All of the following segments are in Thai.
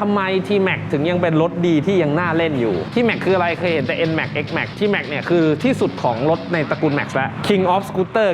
ทำไม T-Max ถึงยังเป็นรถดีที่ยังน่าเล่นอยู่ T-Max คืออะไรเคยเห็นแต่ N-Max X-Max T-Max เนี่ยคือที่สุดของรถในตระกูล Max แล้ว King of Scooter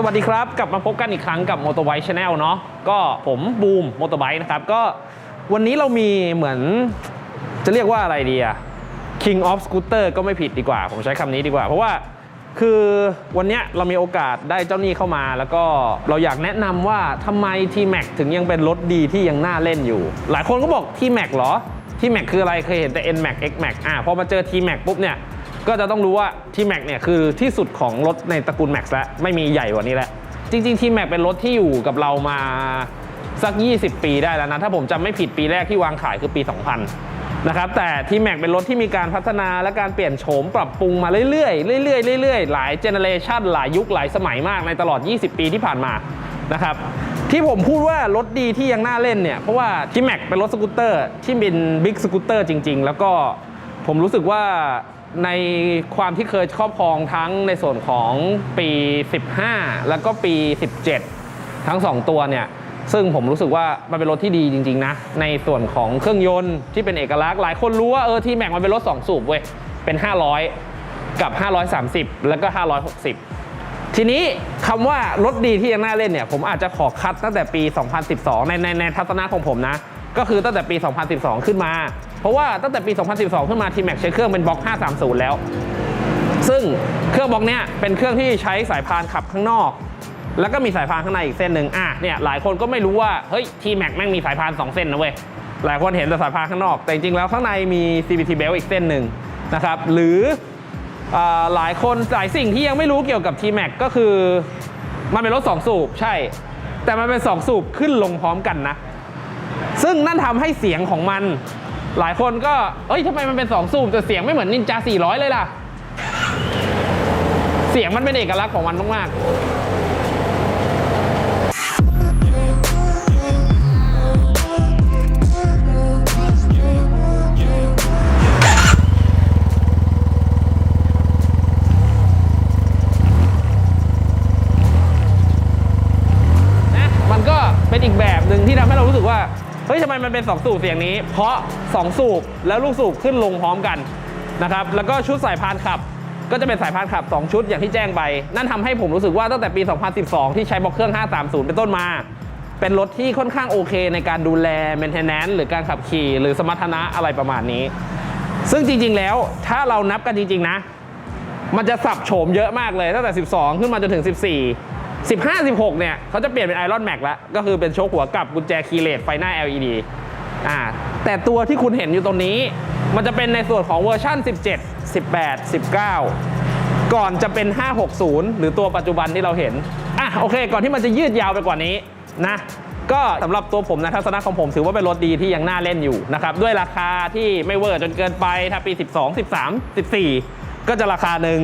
สวัสดีครับ กลับมาพบกันอีกครั้งกับ m o t o b i k e Channel เนาะก็ผมบูม m o t o b i k e นะครับ ก็วันนี้เรามีเหมือนจะเรียกว่าอะไรดีอะ King of Scooter ก็ไม่ผิดดีกว่า ผมใช้คำนี้ดีกว่า เพราะว่าคือวันนี้เรามีโอกาสได้เจ้าหนี้เข้ามา แล้วก็เราอยากแนะนำว่าทำไม T-Max ถึงยังเป็นรถดีที่ยังน่าเล่นอยู่ หลายคนก็บอก T-Max เหรอ T-Max คืออะไรเคยเห็นแต่ N-Max X-Max อะพอมาเจอ T-Max ปุ๊บเนี่ย ก็จะต้องรู้ว่า T-Max เนี่ยคือที่สุดของรถในตระกูล Max แล้วไม่มีใหญ่กว่านี้แล้วจริงๆ T-Max เป็นรถที่อยู่กับเรามาสัก 20 ปีได้แล้วนะ ถ้าผมจำไม่ผิดปีแรกที่วางขายคือปี 2000 นะครับ แต่ T-Max เป็นรถที่มีการพัฒนาและการเปลี่ยนโฉมปรับปรุงมาเรื่อยๆเรื่อยๆเรื่อยๆหลายเจเนเรชันหลายยุคหลายสมัยมากในตลอด 20 ปีที่ผ่านมานะครับที่ผมพูดว่ารถดีที่ยังน่าเล่นเนี่ยเพราะว่า T-Max เป็นรถสกูตเตอร์ที่เป็นบิ๊กสกูตเตอร์จริง ๆ แล้วก็ผมรู้สึกว่า ในความที่เคยครอบครองทั้งในส่วนของปี 15 แล้วก็ปี 17 ทั้ง 2 ตัวเนี่ยซึ่งผมรู้สึกว่ามันเป็นรถที่ดีจริง ๆ นะ ในส่วนของเครื่องยนต์ที่เป็นเอกลักษณ์หลายคนรู้ว่าเออที่แม็กมันเป็นรถ 2 สูบเว้ย เป็น 500 กับ 530 แล้วก็ 560 ทีนี้คำว่ารถดีที่ยังน่าเล่นเนี่ย ผมอาจจะขอคัดตั้งแต่ปี 2012 ในในในทัศนะของผมนะ ก็คือตั้งแต่ปี 2012 ขึ้นมา เพราะว่าตั้งแต่ปี 2012 ขึ้นมา T-Max ใช้เครื่องเป็นบล็อก 530 แล้ว ซึ่งเครื่องบล็อกเนี้ยเป็นเครื่องที่ใช้สายพานขับข้างนอก แล้วก็มีสายพานข้างในอีกเส้นหนึ่งอะเนี่ยหลายคนก็ไม่รู้ว่าเฮ้ย T-Max แม่งมีสายพาน 2 เส้นนะเว้ยหลายคนเห็นแต่สายพานข้างนอก แต่จริงๆแล้วข้างในมี CVT belt อีกเส้นหนึ่งนะครับหรืออ่าหลายคนหลายสิ่งที่ยังไม่รู้เกี่ยวกับ T-Max ก็คือมันเป็นรถ2สูบใช่ แต่มันเป็น 2 สูบขึ้นลงพร้อมกันนะ ซึ่งนั่นทำให้เสียงของมัน หลายคนก็ เอ้ยทำไมมันเป็น 2 สูบแต่เสียงไม่เหมือนนินจา 400 เลยล่ะ เสียงมันเป็นเอกลักษณ์ของมันมากๆนะมันก็เป็นอีกแบบหนึ่งที่ทำให้เรารู้สึกว่า เฮ้ยทำไมมันเป็น 2 สูบเสียงนี้ เพราะ 2 สูบแล้วลูกสูบขึ้นลงพร้อมกันนะครับแล้วก็ชุดสายพานขับ ก็จะเป็นสายพานขับ 2 ชุดอย่างที่แจ้งไป นั่นทำให้ผมรู้สึกว่าตั้งแต่ปี 2012 ที่ใช้บล็อกเครื่อง 530 เป็นต้นมา เป็นรถที่ค่อนข้างโอเค ในการดูแล maintenance หรือการขับขี่หรือสมรรถนะอะไรประมาณนี้ ซึ่งจริง ๆ แล้วถ้าเรานับกันจริง ๆ นะ มันจะสับโฉมเยอะมากเลยตั้งแต่ 12 ขึ้นมาจนถึง 14 15 16 เนี่ยเขาจะเปลี่ยนเป็นไอรอนแม็กแล้ว ก็คือเป็นโชคหัวกับกุญแจคีเลสไฟหน้า LED อ่าแต่ตัวที่คุณเห็นอยู่ตรงนี้ มันจะเป็นในส่วนของเวอร์ชัน17 18 19 ก่อนจะเป็น 560 หรือตัวปัจจุบันที่เราเห็นอะโอเค ก่อนที่มันจะยืดยาวไปกว่านี้นะก็สำหรับตัวผมนะทัศนะของผมถือว่าเป็นรถดีที่ยังน่าเล่นอยู่นะครับด้วยราคาที่ไม่เวอร์จนเกินไปถ้าปี 12 13 14 ก็จะราคาหนึ่ง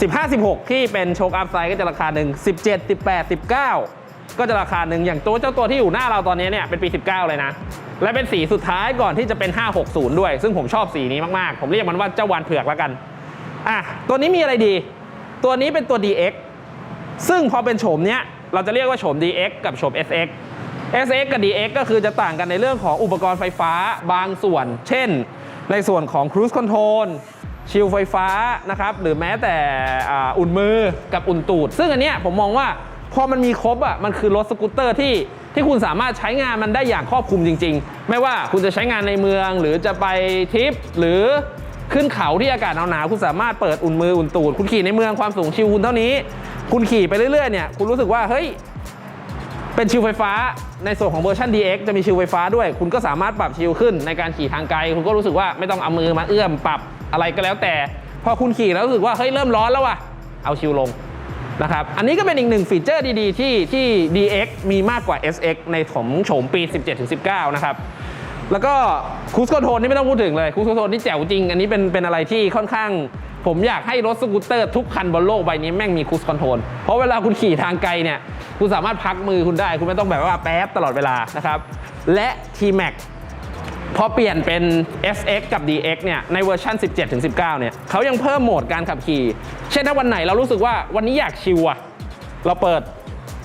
15 16 ที่เป็นโชคอัพไซด์ก็จะราคาหนึ่ง17 18 19 ก็จะราคาหนึ่งอย่างตัวเจ้าตัวที่อยู่หน้าเราตอนนี้เนี่ยเป็นปี 19 เลยนะ และเป็นสีสุดท้ายก่อนที่จะเป็น 560 ด้วย ซึ่งผมชอบสีนี้มากๆ ผมเรียกมันว่าเจ้าวานเผือกแล้วกันอะตัวนี้มีอะไรดี ตัวนี้เป็นตัว DX ซึ่งพอเป็นโฉมเนี้ยเราจะเรียกว่าโฉม DX กับโฉม SX SX กับ DX ก็คือจะต่างกันในเรื่องของอุปกรณ์ไฟฟ้าบางส่วน เช่น ในส่วนของ Cruise Control ชิลไฟฟ้านะครับหรือแม้แต่อุ่นมือกับอุ่นตูด ซึ่งอันเนี้ยผมมองว่าพอมันมีครบอะมันคือรถสกูตเตอร์ที่ที่คุณสามารถใช้งานมันได้อย่างครอบคลุมจริง ๆ ไม่ว่าคุณจะใช้งานในเมือง หรือจะไปทริปหรือขึ้นเขาที่อากาศหนาวๆคุณสามารถเปิดอุ่นมืออุ่นตูด คุณขี่ในเมืองความสูงชิวคุณเท่านี้ คุณขี่ไปเรื่อยๆเนี่ยคุณรู้สึกว่าเฮ้ยเป็นชิลไฟฟ้าในส่วนของเวอร์ชัน DX จะมีชิลไฟฟ้าด้วย คุณก็สามารถปรับชิลขึ้นในการขี่ทางไกล คุณก็รู้สึกว่าไม่ต้องเอามือมาเอื้อมปรับ อะไรก็แล้วแต่ พอคุณขี่แล้วรู้สึกว่าเฮ้ยเริ่มร้อนแล้วว่ะเอาชิลลงนะครับอันนี้ก็เป็นอีกหนึ่งฟีเจอร์ดีๆ ที่ที่ DX มีมากกว่า SX ในของโฉมปี 17-19 นะครับแล้วก็คูสโคโทนนี่ไม่ต้องพูดถึงเลยคูสโคโทนนี่แจ๋วจริง อันนี้เป็นเป็นอะไรที่ค่อนข้าง ผมอยากให้รถสกูตเตอร์ทุกคันบนโลกใบนี้แม่งมีคู i คอนโทรลเพราะเวลาคุณขี่ทางไกลเนี่ย คุณสามารถพักมือคุณได้ คุณไม่ต้องแบบว่าแป๊บตลอดเวลานะครับ และ T-Max พอเปลี่ยนเป็น SX กับ DX เนี่ยในเวอร์ชัน17-19 เนี่ยเขายังเพิ่มโหมดการขับขี่ เช่นถ้าวันไหนเรารู้สึกว่าวันนี้อยากชิลอะเราเปิด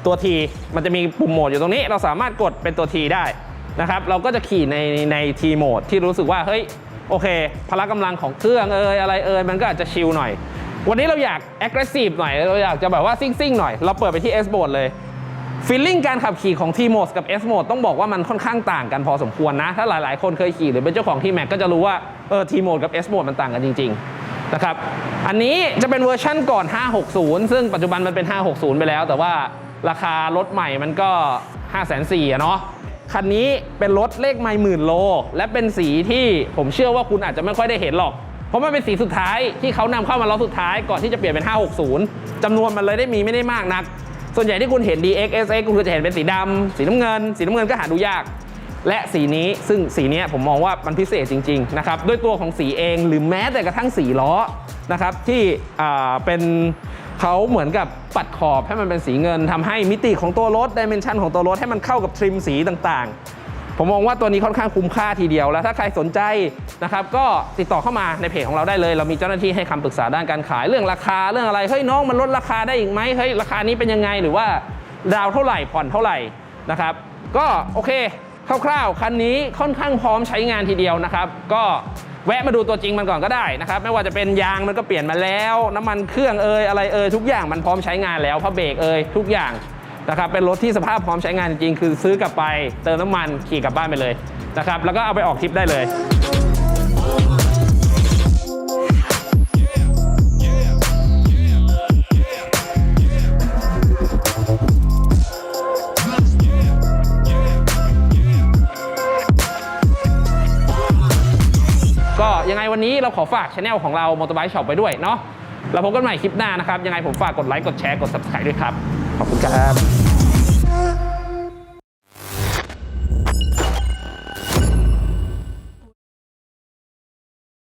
ตัว T มันจะมีปุ่มโหมดอยู่ตรงนี้ เราสามารถกดเป็นตัว T ได้นะครับเราก็จะขี่ในใน T โหมดที่รู้สึกว่าเฮ้ยโอเค พละกำลังของเครื่องเอยอะไรเอยมันก็อาจจะชิลหน่อย วันนี้เราอยาก aggressive หน่อย เราอยากจะแบบว่าซิ่งๆหน่อย เราเปิดไปที่ S mode เลย ฟีลลิ่งการขับขี่ของ T Mode กับ S Mode ต้องบอกว่ามันค่อนข้างต่างกันพอสมควรนะ ถ้าหลายๆ คนเคยขี่หรือเป็นเจ้าของ T Max ก็จะรู้ว่าเออ T Mode กับ S Mode มันต่างกันจริงๆนะครับอันนี้จะเป็นเวอร์ชั่นก่อน 560 ซึ่งปัจจุบันมันเป็น 560 ไปแล้ว แต่ว่าราคารถใหม่มันก็ 5 4 0 0 0อะเนาะคันนี้เป็นรถเลขไม่หมื่นโล และเป็นสีที่ผมเชื่อว่าคุณอาจจะไม่ค่อยได้เห็นหรอก เพราะมันเป็นสีสุดท้ายที่เขานำเข้ามาล็อตสุดท้ายก่อนที่จะเปลี่ยนเป็น 560จำนวนมันเลยได้มีไม่ได้มากนัก ส่วนใหญ่ที่คุณเห็น DX SX คุณจะเห็นเป็นสีดำสีน้ำเงิน สีน้ำเงินก็หาดูยาก และสีนี้ซึ่งสีนี้ผมมองว่ามันพิเศษจริงๆนะครับด้วยตัวของสีเองหรือแม้แต่กระทั่งสีล้อนะครับที่เป็นเขาเหมือนกับปัดขอบให้มันเป็นสีเงินทำให้มิติของตัวรถดิเมนชันของตัวรถให้มันเข้ากับทริมสีต่างๆ ผมมองว่าตัวนี้ค่อนข้างคุ้มค่าทีเดียว แล้วถ้าใครสนใจนะครับก็ติดต่อเข้ามาในเพจของเราได้เลย เรามีเจ้าหน้าที่ให้คำปรึกษาด้านการขายเรื่องราคาเรื่องอะไรเฮ้ยน้องมันลดราคาได้อีกไหมเฮ้ยราคานี้เป็นยังไงหรือว่าดาวเท่าไหร่ผ่อนเท่าไหร่นะครับก็โอเคคร่าวๆคันนี้ค่อนข้างพร้อมใช้งานทีเดียวนะครับ ก็แวะมาดูตัวจริงมันก่อนก็ได้นะครับ ไม่ว่าจะเป็นยางมันก็เปลี่ยนมาแล้ว น้ำมันเครื่องเอยอะไรเอยทุกอย่างมันพร้อมใช้งานแล้วพระเบรกเอยทุกอย่าง นะครับเป็นรถที่สภาพพร้อมใช้งานจริงคือซื้อกลับไปเติมน้ำมันขี่กลับบ้านไปเลยนะครับแล้วก็เอาไปออกทริปได้เลยก็ยังไงวันนี้เราขอฝากช anel ของเรา Motorbike Shop ไปด้วยเนาะแล้วพบกันใหม่คลิปหน้านะครับ ยังไงผมฝากกดไลค์ กดแชร์ กด subscribe ด้วยครับ ขอบคุณครับ